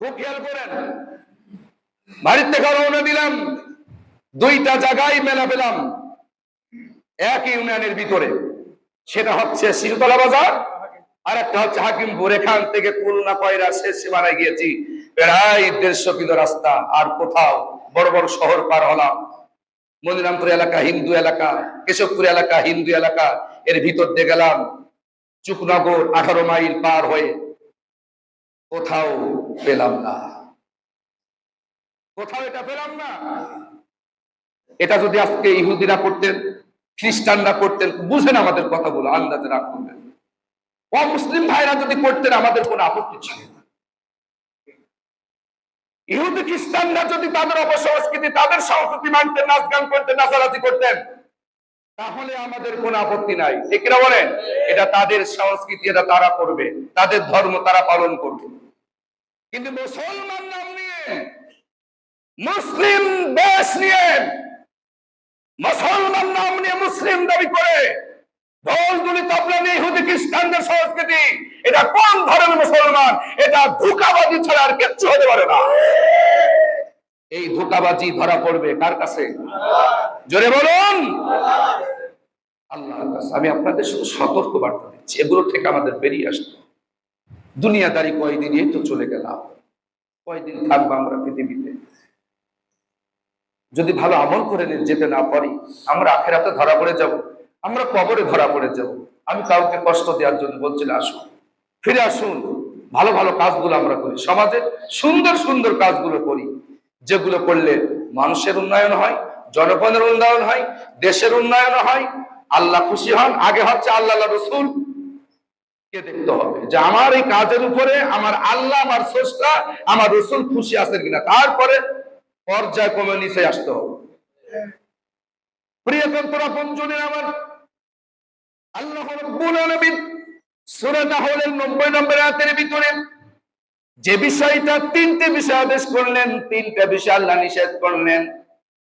খুব খেয়াল করেন। বাড়ির থেকে রওনা দিলাম, দুইটা জায়গায় মেলা পেলাম, এক ইউনিয়নের ভিতরে। সেটা হচ্ছে শিশুতলা বাজার, আর একটা হচ্ছে হাকিমপুর। এখান থেকে খুলনা, কয়রা, শেষ সীমানায় গিয়েছি। প্রায় দেড়শো কিলো রাস্তা, আর কোথাও বড় বড় শহর পার হলাম। মনিরামপুর এলাকা, হিন্দু এলাকা, কেশবপুর এলাকা, হিন্দু এলাকা, এর ভিতর দিয়ে গেলাম। চুকনগর আঠারো মাইল পার হয়ে কোথাও পেলাম না। কোথাও এটা পেলাম না। এটা যদি আজকে ইহুদিরা করতেন, খ্রিস্টানরা করতেন, বুঝেন আমাদের কথাগুলো, আন্দাজে রাখ করবেন। অমুসলিম ভাইরা যদি করতেন, আমাদের কোনো আপত্তি ছিল না। ইহুদি খ্রিস্টানরা যদি তাদের অপসংস্কৃতি, তাদের সংস্কৃতি মানতেন নাচ গান করতেন, নাচানাচি করতেন, তাহলে আমাদের কোনো আপত্তি নাই। ঠিক বলেন? এটা তাদের সংস্কৃতি, এটা তারা করবে। তাদের ধর্ম তারা পালন করবে। কিন্তু মুসলমান নাম নিয়ে, মুসলিম দেশ নিয়ে, মুসলমান নাম নিয়ে মুসলিম দাবি করে ঢোল তুলি তবলা নিয়ে ইহুদি খ্রিস্টানদের সংস্কৃতি, এটা কোন ধরনের মুসলমান? এটা ধোকাবাজি ছাড়া আর কিচ্ছু হতে পারে না। এই ধোকাবাজি ধরা পড়বে কার কাছে? জোরে বলুন। আল্লাহর কাছে। আমি আপনাদের শুধু সতর্ক বার্তা দিচ্ছি। এগুলো থেকে আমাদের বেরিয়ে আসতে। দুনিয়াদারি কয়দিন এই তো চলে গেলাম। কয়দিন থাকব আমরা পৃথিবীতে? যদি ভালো আমল করে যেতে না পারি, আমরা আখেরাতে ধরা পড়ে যাব। আমরা কবরে ধরা পড়ে যাব। আমি কাউকে কষ্ট দেওয়ার জন্য বলছি, না, আসুন। ফিরে আসুন। ভালো ভালো কাজগুলো আমরা করি। সমাজে সুন্দর সুন্দর কাজগুলো করি। যেগুলো করলে মানুষের উন্নয়ন হয়, জনগণের উন্নয়ন হয়, দেশের উন্নয়ন হয়। আল্লাহ খুশি হন। আগে হচ্ছে আল্লাহ রসুল। দেখতে হবে? যে আমার এই কাজের উপরে আমার আল্লাহ, আমার স্রষ্টা, আমার রসুল খুশি আছেন কিনা? তারপরে পর্যায় কমে নিচে আসতে হবে। প্রিয়তম তোরা বঞ্জনের আমার আল্লাহ রব্বুল আলামিন সূরা নাহলের 90 নম্বর আয়াতের ভিতরে যে বিষয়টা তিনটে বিষয় আদেশ করলেন, তিনটা বিষয় আল্লাহ নিষেধ করলেন।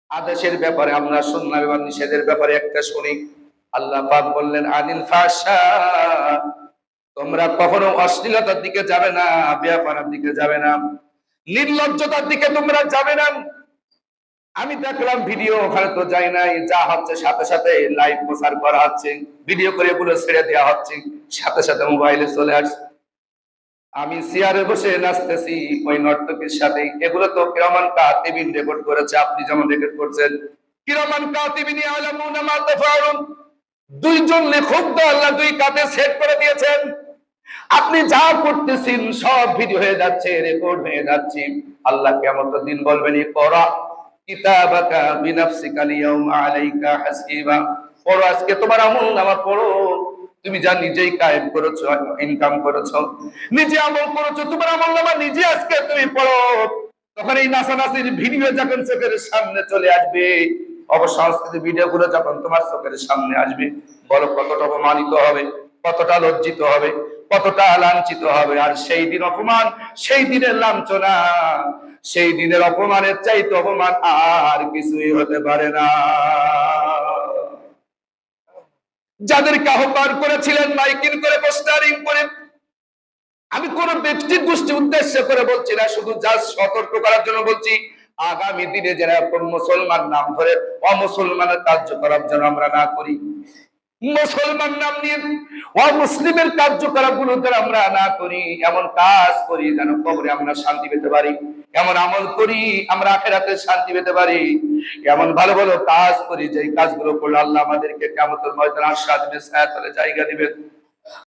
আদেশের ব্যাপারে আমরা শুনলাম এবার নিষেধের ব্যাপারে একটা শুনি। আল্লাহ বললেন, আনিল ফাশা তোমরা কখনো অশ্লীলতার দিকে যাবে না, ব্যাপারের দিকে যাবে না, নির্লজ্জতার দিকে তোমরা যাবে না। আমি দেখলাম ভিডিও, ওখানে তো যাই নাই, যা হচ্ছে সাথে সাথে লাইভ প্রচার করা হচ্ছে, ভিডিও করে এগুলো ছেড়ে দেওয়া হচ্ছে, সাথে সাথে মোবাইলে চলে আসছে। আমি চেয়ারে বসে নাচতেছি, ওই নর্তকীর সাথে। এগুলো তো কিরমান কাতিবিন রেকর্ড করেছে, আপনি যেমন রেকর্ড করছেন। কিরমান কাতিবিন ইয়ালামুনা মা তাফাউলুন দুইজন লেখক তো আল্লাহ দুই কাতে সেট করে দিয়েছেন। আপনি যা করতেছেন, সব ভিডিও হয়ে যাচ্ছে রেকর্ড হয়ে যাচ্ছে। আল্লাহ কেমন দিন বলবেন কিতাবাকা বিনাফসিকা লিয়াউমা আলাইকা হাসিবা। পড়ো আজকে তোমার আমল নামা পড়ো। তুমি যা নিজেই কায়েম করেছ ইনকাম করেছ, নিজে আমল করেছ, তোমার আমল নামা নিজে আজকে তুমি পড়ো। তখন এই ভিডিও যখন চোখের সামনে চলে আসবে অবসংস্কৃতি ভিডিও গুলো যখন তোমার চোখের সামনে আসবে, বলো কতটা অপমানিত হবে, কতটা লজ্জিত হবে। কতটা লাঞ্ছিত হবে? আর সেই দিন অপমান, সেই দিনের লাঞ্ছনা, সেই দিনের অপমানের চাইতে অপমান আর কিছুই হতে পারে না। যাদেরকে আহ্বান করেছিলেন মাইকিং করে পোস্টারিং করে, আমি কোন ব্যক্তি গোষ্ঠী উদ্দেশ্য করে বলছি না, শুধু যা সতর্ক করার জন্য বলছি, আগামী দিনে যারা মুসলমান নাম ধরে অমুসলমানের কার্য করার জন্য আমরা না করি। মুসলমান নাম নিয়ে অমুসলিমের কার্যকলাপগুলো যেন আমরা না করি, এমন কাজ করি যেন কবরে আমরা শান্তি পেতে পারি, এমন আমল করি আমরা আখেরাতে শান্তি পেতে পারি, এমন ভালো ভালো কাজ করি যে কাজগুলো করলে আল্লাহ আমাদেরকে কেমন ময়দান আশ্বাদ জায়গা দিবেন।